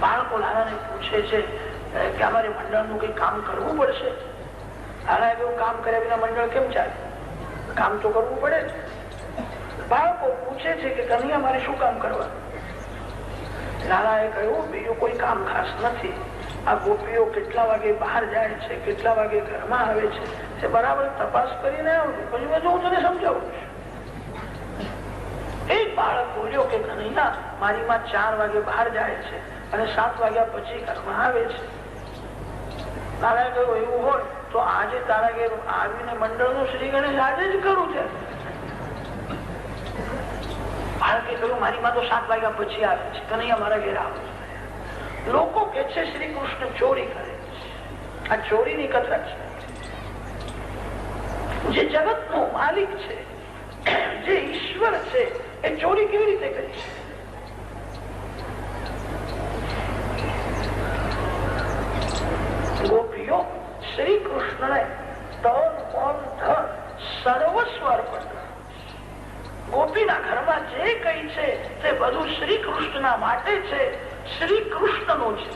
બાળકો લાલાને પૂછે છે કે અમારે મંડળનું કઈ કામ કરવું પડશે? લાલા એવું કામ કર્યા વિના મંડળ કેમ ચાલે? કામ તો કરવું પડે બાળકો પૂછે છે કે કનૈયા મારે શું કામ કરવાનું? લાલાએ કહ્યું, બીજું કોઈ કામ ખાસ નથી. આ ગોપીઓ કેટલા વાગે બહાર જાય છે, કેટલા વાગે ઘરમાં આવે છે, તે બરાબર તપાસ કરીને આવું. પછી બધું હું તને સમજાવું છું. એક બાળક બોલ્યો કે કનૈયા મારી માં ચાર વાગે બહાર જાય છે અને સાત વાગ્યા પછી ઘરમાં આવે છે. તારા કહ્યું એવું હોય તો આજે તારા ઘેર આવીને મંડળનું શ્રી ગણેશ આજે જ કરું છે. બાળકે કહ્યું, મારી માં તો સાત વાગ્યા પછી આવે છે. કનૈયા મારા ઘેર આવે. છે લોકો કે છે, શ્રી કૃષ્ણ ચોરી કરે છે. આ ચોરીની કથા છે. જે જગત નો માલિક છે જે ઈશ્વર છે, એ ચોરી કેવી રીતે કરી છે ગોપીઓ શ્રી કૃષ્ણને તન, મન, ધન સર્વસ્વ અર્પણ ગોપીના ઘરમાં જે કઈ છે, તે બધું શ્રી કૃષ્ણના માટે છે શ્રી કૃષ્ણનું છે.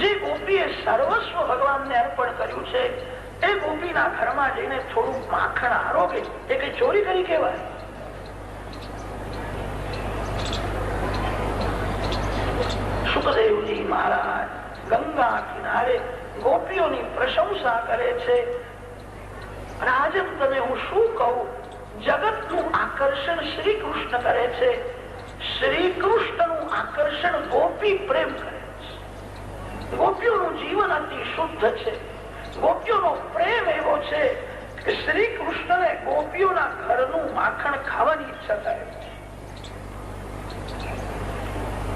જે ગોપીએ સર્વસ્વ ભગવાનને અર્પણ કર્યું છે એ ગોપીના ઘરમાં જઈને થોડું માખણ આરોગે, એ કઈ ચોરી કરી કેવાય સુખદેવજી મહારાજ, ગંગા કિનારે ગોપીઓની પ્રશંસા કરે છે. રાજન તમે હું શું કહું જગતનું આકર્ષણ શ્રી કૃષ્ણ કરે છે. શ્રી કૃષ્ણનું આકર્ષણ ગોપી પ્રેમ કરે છે. ગોપીઓનું જીવન અતિ શુદ્ધ છે. ગોપીઓનો પ્રેમ એવો છે કે શ્રી કૃષ્ણને ગોપીઓના ઘરનું માખણ ખાવાની ઈચ્છા થાય.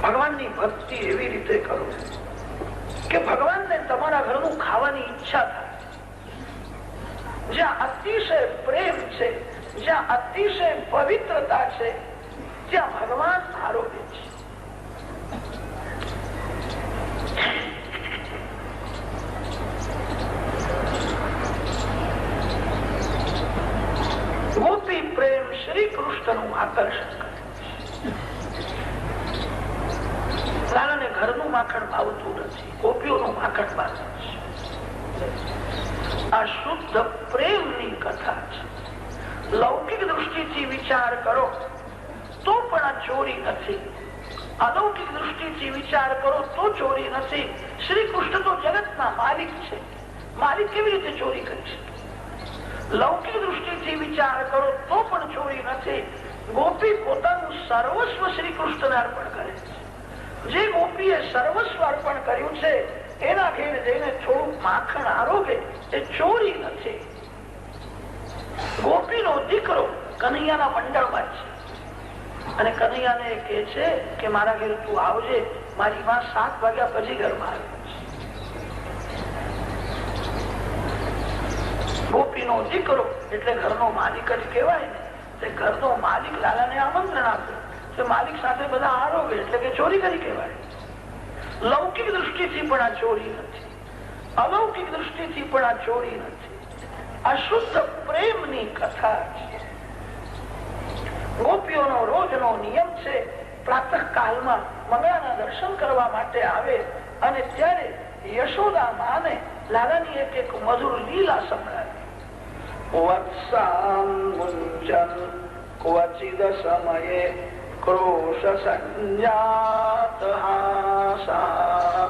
ભગવાનની ભક્તિ એવી રીતે કરો કે ભગવાનને તમારા ઘરનું ખાવાની ઈચ્છા થાય. જ્યાં અતિશય પ્રેમ છે, જ્યાં અતિશય પવિત્રતા છે, ત્યાં ભગવાન આરોગ્ય પ્રેમ શ્રી કૃષ્ણનું આકર્ષણ કરે ઘરનું માખણ ભાવતું નથી, ગોપીઓનું માખણ ભાવે આ શુદ્ધ પ્રેમની કથા છે. લૌકિક દૃષ્ટિથી વિચાર કરો, તો પણ આ ચોરી નથી. અલૌકિક દૃષ્ટિથી વિચાર કરો, તો ચોરી નથી. શ્રી કૃષ્ણ તો જગતના માલિક છે. માલિક કેવી રીતે ચોરી કરી શકે? લૌકિક દૃષ્ટિથી વિચાર કરો તો પણ ચોરી નથી. ગોપી પોતાનું સર્વસ્વ શ્રી કૃષ્ણને અર્પણ કરે છે. જે ગોપીએ સર્વસ્વ અર્પણ કર્યું છે, એના ઘેર જઈને થોડું માખણ આરોગે એ ચોરી નથી. ગોપીનો દીકરો કનૈયાના મંડળમાં છે. અને કનૈયાને કે છે કે, મારા ઘેર તું આવજે, મારી માં સાત વાગ્યા પછી ઘરમાં આવે. ગોપીનો દીકરો એટલે ઘરનો માલિક જ કહેવાય ને. તે ઘરનો માલિક લાલાને આમંત્રણ આપ્યું. માલિક સાથે બધા આરોગે એટલે કે ચોરી કરી કહેવાય. લૌકિક દૃષ્ટિથી પણ આ ચોરી નથી. અલૌકિક દૃષ્ટિથી પણ આ ચોરી નથી. આ શુદ્ધ પ્રેમની કથા છે. ગોપીઓનો રોજનો નિયમ છે પ્રાતઃ કાલમાં મંગળાના દર્શન કરવા માટે આવે અને ત્યારે યશોદા માને લાલાની એક એક મધુર લીલા સંભળાવી વત્સાંગુંજન ક્વચિદ સમયે ક્રોશ સંજાત હાસા